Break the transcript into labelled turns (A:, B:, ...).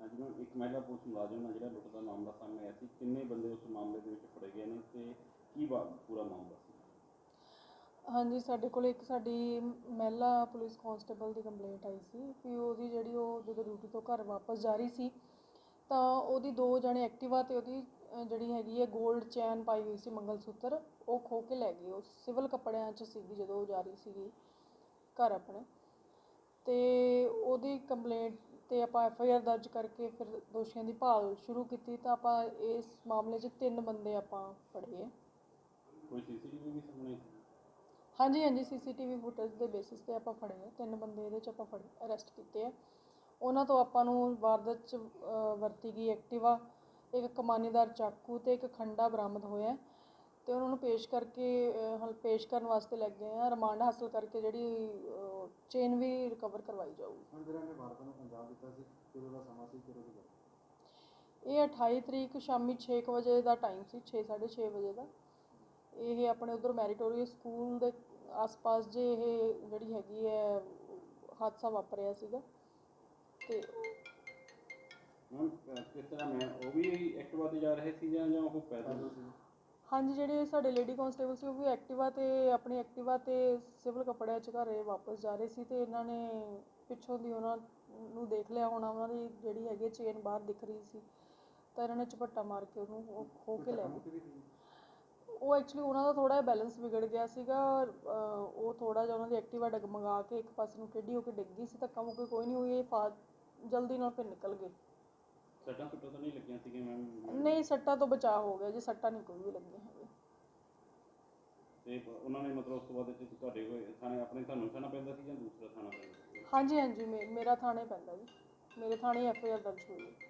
A: ਹਾਂਜੀ ਇੱਕ ਮਹਿਲਾ ਪੁਲਿਸ ਮੁਲਾਜ਼ਮ ਨਾਲ ਜਿਹੜਾ ਲੁੱਟ ਦਾ ਮਾਮਲਾ ਸਾਹਮਣੇ ਆਇਆ ਸੀ ਕਿੰਨੇ ਬੰਦੇ ਉਸ ਮਾਮਲੇ ਦੇ ਵਿੱਚ ਫੜੇ ਗਏ ਨੇ ਤੇ ਕੀ ਵਾ ਪੂਰਾ ਮਾਮਲਾ ਸੀ?
B: ਹਾਂਜੀ ਸਾਡੇ ਕੋਲ ਇੱਕ ਸਾਡੀ ਮਹਿਲਾ ਪੁਲਿਸ ਕਾਂਸਟੇਬਲ ਦੀ ਕੰਪਲੇਂਟ ਆਈ ਸੀ ਕਿ ਉਹਦੀ ਜਿਹੜੀ ਉਹ ਜਦੋਂ ਡਿਊਟੀ ਤੋਂ ਘਰ ਵਾਪਸ ਜਾ ਰਹੀ ਸੀ ਤਾਂ ਉਹਦੀ ਦੋ ਜਣੇ ਐਕਟਿਵਾ ਤੇ ਉਹਦੀ ਅਹ, ਜਿਹੜੀ ਹੈਗੀ ਹੈ 골ਡ ਚੈਨ ਪਾਈ ਹੋਈ ਸੀ ਮੰਗਲਸੂਤਰ ਉਹ ਖੋ ਕੇ ਲੈ ਗਈ ਉਹ ਸਿਵਲ ਕੱਪੜਿਆਂ 'ਚ ਸੀਗੀ ਜਦੋਂ ਉਹ ਜਾ ਰਹੀ ਸੀਗੀ ਘਰ ਆਪਣੇ ਤੇ ਉਹਦੀ ਕੰਪਲੇਂਟ ਤੇ ਆਪਾਂ ਐਫ ਆਈ ਆਰ ਦਰਜ ਕਰਕੇ ਫਿਰ ਦੋਸ਼ੀਆਂ ਦੀ ਭਾਲ ਸ਼ੁਰੂ ਕੀਤੀ ਤਾਂ ਆਪਾਂ ਇਸ ਮਾਮਲੇ 'ਚ ਤਿੰਨ ਬੰਦੇ ਆਪਾਂ ਫੜੇ ਹੈ
A: ਕੋਈ ਸੀਸੀਟੀਵੀ ਵੀ ਸਾਹਮਣੇ?
B: ਹਾਂਜੀ ਹਾਂਜੀ ਸੀਸੀਟੀਵੀ ਫੁਟੇਜ ਦੇ ਬੇਸਿਸ ਤੇ ਆਪਾਂ ਫੜੇ ਆ। ਤਿੰਨ ਬੰਦੇ ਇਹਦੇ ਚ ਆਪਾਂ ਫੜੇ ਅਰੈਸਟ ਕੀਤੇ ਆ। ਉਹਨਾਂ ਤੋਂ ਆਪਾਂ ਨੂੰ ਵਾਰਦਾਤ ਚ ਵਰਤੀ ਗਈ ਐਕਟਿਵਾ ਇੱਕ ਕਮਾਨੀਦਾਰ ਚਾਕੂ ਤੇ ਇੱਕ ਖੰਡਾ ਬਰਾਮਦ ਹੋਇਆ। ਤੇ ਉਹਨਾਂ ਨੂੰ ਪੇਸ਼ ਕਰਕੇ ਹਲ ਪੇਸ਼ ਕਰਨ ਵਾਸਤੇ ਲੈ ਗਏ ਆ। ਰਿਮਾਂਡ ਹਾਸਲ ਕਰਕੇ ਜਿਹੜੀ ਚੇਨ ਵੀ ਰਿਕਵਰ ਕਰਵਾਈ ਜਾਊਗੀ।
C: ਹੁਣ ਜਿਹੜਾ ਨੇ ਵਾਰਤਾ ਨੂੰ ਅੰਜਾਮ ਦਿੱਤਾ ਸੀ? ਕਿਦੋਂ ਦਾ ਸਮਾਂ ਸੀ? ਕਿਦੋਂ ਦੀ? ਗੱਲ
B: ਇਹ 28 ਤਰੀਕ ਸ਼ਾਮੀ 6 ਕੁ ਵਜੇ ਦਾ ਟਾਈਮ ਸੀ 6:30 ਵਜੇ ਦਾ। ਇਹ ਆਪਣੇ ਉਧਰ ਮੈਰੀਟੋਰੀਅਸ ਸਕੂਲ ਦੇ ਆਸ-ਪਾਸ ਜੇ ਇਹ ਜਿਹੜੀ ਹੈਗੀ ਹੈ ਹਾਦਸਾ ਵਾਪਰਿਆ ਸੀਗਾ। ਤੇ
A: ਅਹ, ਕਿਸ ਤਰ੍ਹਾਂ ਮੈਂ ਉਹ ਵੀ ਐਕਟਿਵਾ ਤੇ ਜਾ ਰਹੇ ਸੀ ਜਾਂ ਜਾਂ ਉਹ ਪੈਦਲ? ਸੀ।
B: ਹਾਂਜੀ ਜਿਹੜੇ ਸਾਡੇ ਲੇਡੀ ਕਾਂਸਟੇਬਲ ਸੀ ਉਹ ਵੀ ਐਕਟਿਵਾ ਤੇ ਆਪਣੀ ਐਕਟਿਵਾ ਤੇ ਸਿਵਲ ਕੱਪੜਿਆਂ 'ਚ ਘਰੇ ਵਾਪਸ ਜਾ ਰਹੇ ਸੀ ਤੇ ਇਹਨਾਂ ਨੇ ਪਿੱਛੋਂ ਦੀ ਉਹਨਾਂ ਨੂੰ ਦੇਖ ਲਿਆ ਹੋਣਾ ਉਹਨਾਂ ਦੀ ਜਿਹੜੀ ਹੈਗੀ ਚੇਨ ਬਾਹਰ ਦਿਖ ਰਹੀ ਸੀ ਤਾਂ ਇਹਨਾਂ ਨੇ ਝਪੱਟਾ ਮਾਰ ਕੇ ਉਹਨੂੰ ਉਹ ਖੋ ਕੇ ਲੈ ਗਏ। ਉਹ ਐਕਚੁਅਲੀ ਉਹਨਾਂ ਦਾ ਥੋੜਾ ਜਿਹਾ ਬੈਲੈਂਸ ਵਿਗੜ ਗਿਆ ਸੀਗਾ ਉਹ ਥੋੜਾ ਜਿਹਾ ਉਹਨਾਂ ਦੀ ਐਕਟਿਵਾ ਡਗਮਗਾ ਕੇ ਇੱਕ ਪਾਸੇ ਨੂੰ ਟੇਢੀ ਹੋ ਕੇ ਡਿੱਗ ਗਈ ਸੀ ਧੱਕਾ ਮੁੱਕੀ ਕੋਈ ਨਹੀਂ ਹੋਈ ਇਹ ਜਲਦੀ ਨਾਲ ਫਿਰ ਨਿਕਲ ਗਏ।
A: ਸੱਟਾਂ ਸੁੱਟਾਂ ਤਾਂ ਨਹੀਂ ਲੱਗੀਆਂ ਸੀਗੀਆਂ ਮੈਮ?
B: ਨਹੀਂ ਸੱਟਾਂ ਤੋਂ ਬਚਾਅ ਹੋ ਗਿਆ ਜੀ ਸੱਟਾਂ ਨਹੀਂ ਕੋਈ ਵੀ ਲੱਗੀਆਂ।
A: ਤੇ ਉਹਨਾਂ ਨੇ ਮਤਲਬ ਉਸ ਤੋਂ ਬਾਅਦ ਵਿੱਚ ਤੁਹਾਡੇ ਕੋਲ ਥਾਣੇ ਆਪਣੇ ਤੁਹਾਨੂੰ ਥਾਣਾ ਪੈਂਦਾ ਸੀ ਜਾਂ ਦੂਸਰਾ ਥਾਣਾ ਪੈਂਦਾ ਸੀ?
B: ਹਾਂਜੀ ਹਾਂਜੀ, ਮੇ- ਮੇਰਾ ਥਾਣੇ ਪੈਂਦਾ ਜੀ। ਮੇਰੇ ਥਾਣੇ ਐਫ ਆਈ ਆਰ ਦਰਜ ਹੋਈ ਹੈ।